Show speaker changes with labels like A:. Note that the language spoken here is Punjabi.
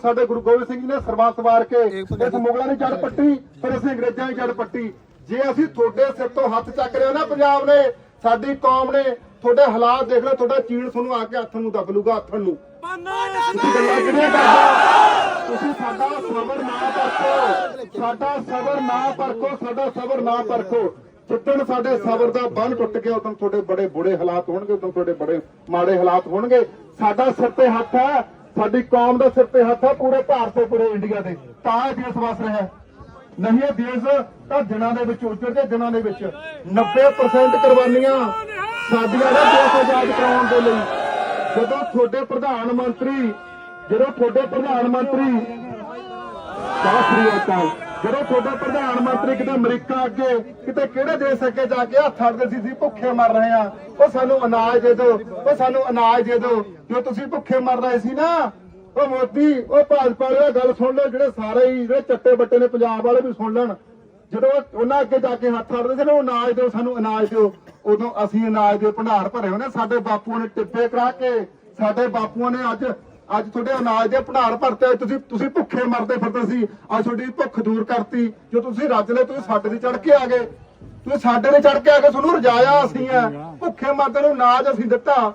A: ਸਾਡੇ ਗੁਰੂ ਗੋਬਿੰਦ ਸਿੰਘ ਜੀ ਨੇ ਸਰਬੱਤ ਸਵਾਰ ਕੇ ਇਸ ਮੁਗਲਾਂ ਦੀ ਜੜ ਪੱਟੀ ਫਿਰ ਅਸੀਂ ਅੰਗਰੇਜ਼ਾਂ ਦੀ ਜੜ ਪੱਟੀ। ਜੇ ਅਸੀਂ ਤੁਹਾਡੇ ਸਿਰ ਤੋਂ ਹੱਥ ਚੱਕ ਰਹੇ ਹਾਂ ਨਾ ਪੰਜਾਬ ਨੇ ਸਾਡੀ ਕੌਮ ਨੇ ਤੁਹਾਡੇ ਹਾਲਾਤ ਦੇਖ ਲਓ ਤੁਹਾਡਾ ਚੀੜ ਤੁਹਾਨੂੰ ਆ ਕੇ ਹੱਥ ਨੂੰ ਦੱਬ ਲੂਗਾ ਹੱਥ ਨੂੰ। ਤੁਸੀਂ ਸਾਡਾ ਸਬਰ ਨਾ ਪਰਖੋ ਸਾਡਾ ਸਬਰ ਨਾ ਪਰਖੋ ਸਾਡਾ ਸਬਰ ਨਾ ਪਰਖੋ। ਜਿੱਦਣ ਸਾਡੇ ਸਬਰ ਦਾ ਬੰਨ ਟੁੱਟ ਗਿਆ ਉਦੋਂ ਤੁਹਾਡੇ ਬੜੇ ਬੁਰੇ ਹਾਲਾਤ ਹੋਣਗੇ ਉਦੋਂ ਤੁਹਾਡੇ ਬੜੇ ਮਾੜੇ ਹਾਲਾਤ ਹੋਣਗੇ। ਸਾਡਾ ਸਿਰ ਤੇ ਹੱਥ ਹੈ ਸਾਡੀ ਕੌਮ ਦਾ ਸਿਰ ਤੇ ਹੱਥ ਹੈ ਪੂਰੇ ਭਾਰਤ ਤੇ, ਪੂਰੇ ਇੰਡੀਆ ਦੇ ਤਾਂ ਇਹ ਦੇਸ਼ ਵਸ ਰਿਹਾ ਨਹੀਂ, ਇਹ ਦੇਸ਼ ਤਾਂ ਦਿਨਾਂ ਦੇ ਵਿੱਚ ਉਜੜਦੇ ਦਿਨਾਂ ਦੇ ਵਿੱਚ 90% ਕੁਰਬਾਨੀਆਂ ਸਾਡੀਆਂ ਨੇ ਦੇਸ਼ ਆਜ਼ਾਦ ਕਰਾਉਣ ਦੇ ਲਈ। ਜਦੋਂ ਤੁਹਾਡੇ ਪ੍ਰਧਾਨ ਮੰਤਰੀ, ਜਦੋਂ ਤੁਹਾਡੇ ਪ੍ਰਧਾਨ ਮੰਤਰੀ, ਸਤਿ ਸ੍ਰੀ ਅਕਾਲ। ਜਦੋਂ ਤੁਹਾਡਾ ਪ੍ਰਧਾਨ ਮੰਤਰੀ ਕਿਤੇ ਅਮਰੀਕਾ ਅੱਗੇ, ਕਿਤੇ ਕਿਹੜੇ ਦੇਸ਼ ਅੱਗੇ ਜਾ ਕੇ ਹੱਥ ਅੜਦੇ ਸੀ ਸੀ ਭੁੱਖੇ ਮਰ ਰਹੇ ਆ ਉਹ ਸਾਨੂੰ ਅਨਾਜ ਦੇ ਦਿਓ, ਉਹ ਸਾਨੂੰ ਅਨਾਜ ਦੇ ਦਿਓ। ਜੋ ਤੁਸੀਂ ਭੁੱਖੇ ਮਰ ਰਹੇ ਸੀ ਨਾ, ਉਹ ਮੋਦੀ, ਉਹ ਭਾਜਪਾ ਵਾਲੇ ਗੱਲ ਸੁਣ ਲਓ, ਜਿਹੜੇ ਸਾਰੇ ਹੀ ਜਿਹੜੇ ਚੱਟੇ ਬੱਟੇ ਨੇ ਪੰਜਾਬ ਵਾਲੇ ਵੀ ਸੁਣ ਲੈਣ। ਜਦੋਂ ਉਹਨਾਂ ਅੱਗੇ ਜਾ ਕੇ ਹੱਥ ਅੜਦੇ ਸੀ ਨਾ, ਉਹ ਅਨਾਜ ਦਿਓ, ਸਾਨੂੰ ਅਨਾਜ ਦਿਓ। ਉਦੋਂ ਅਸੀਂ ਅਨਾਜ ਦੇ ਭੰਡਾਰ ਭਰੇ ਹੋਣੇ ਸਾਡੇ ਬਾਪੂਆਂ ਨੇ ਟਿੱਪੇ ਕਰਾ ਕੇ, ਸਾਡੇ ਬਾਪੂਆਂ ਨੇ ਅੱਜ ਅੱਜ ਤੁਹਾਡੇ ਅਨਾਜ ਦੇ ਭੰਡਾਰ ਭਰਤੇ ਤੁਸੀਂ ਤੁਸੀਂ ਭੁੱਖੇ ਮਰਦੇ ਫਿਰਦੇ ਸੀ। ਅੱਜ ਤੁਹਾਡੀ ਭੁੱਖ ਦੂਰ ਕਰਤੀ। ਜੋ ਤੁਸੀਂ ਰੱਜ ਲੈ ਤੁਸੀਂ ਸਾਡੇ ਤੇ ਚੜ ਕੇ ਆ ਗਏ। ਤੁਸੀਂ ਸਾਡੇ ਤੇ ਚੜ ਕੇ ਆ ਗਏ ਤੁਹਾਨੂੰ ਰਜਾਇਆ ਅਸੀਂ ਆ। ਭੁੱਖੇ ਮਰਦੇ ਨੂੰ ਅਨਾਜ ਅਸੀਂ ਦਿੱਤਾ।